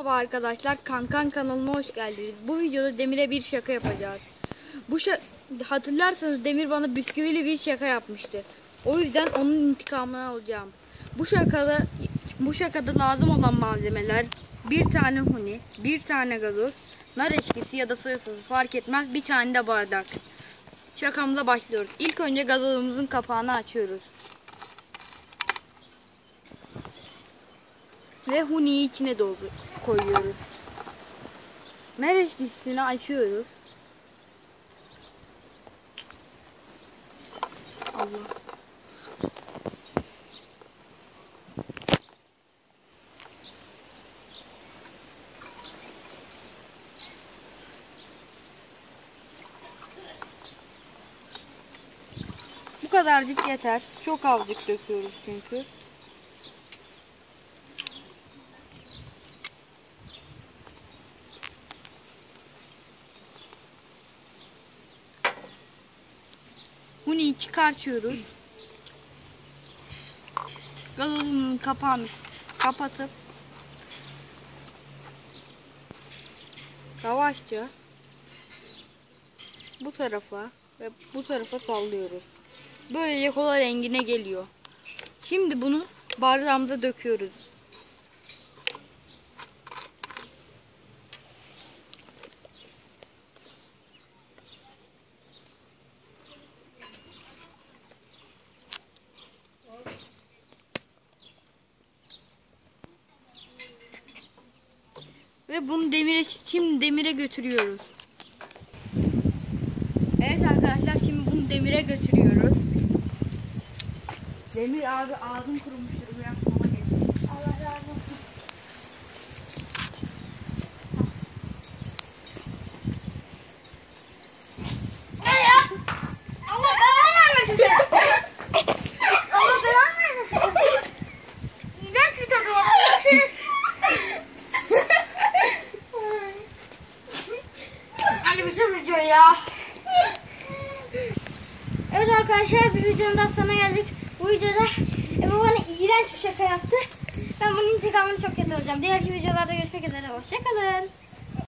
Merhaba arkadaşlar, Kankan kanalıma hoş geldiniz. Bu videoda Demir'e bir şaka yapacağız. Bu şa- hatırlarsanız Demir bana bisküvili bir şaka yapmıştı. O yüzden onun intikamını alacağım. Bu şakada bu şakada lazım olan malzemeler bir tane huni, bir tane gazoz, nar eşkisi ya da sıyasız fark etmez bir tane de bardak. Şakamıza başlıyoruz. İlk önce gazozumuzun kapağını açıyoruz. Ve huniyi içine doldur koyuyoruz. Nar eşkisini açıyoruz. Allah. Bu kadarcık yeter. Çok azıcık döküyoruz çünkü. Huniyi çıkartıyoruz. Gazozun kapağını kapatıp yavaşça bu tarafa ve bu tarafa sallıyoruz. Böylece kola rengine geliyor. Şimdi bunu bardağımıza döküyoruz. Ve bunu demire şimdi demire götürüyoruz. Evet arkadaşlar şimdi bunu demire götürüyoruz. Demir abi ağzın kurumuştur biraz Hadi bitir videoyu ya. Evet arkadaşlar bir videonun daha sonuna geldik. Bu videoda Ebe bana iğrenç bir şaka yaptı. Ben bunun intikamını çok kötü alacağım. Diğer videolarda görüşmek üzere. Hoşçakalın.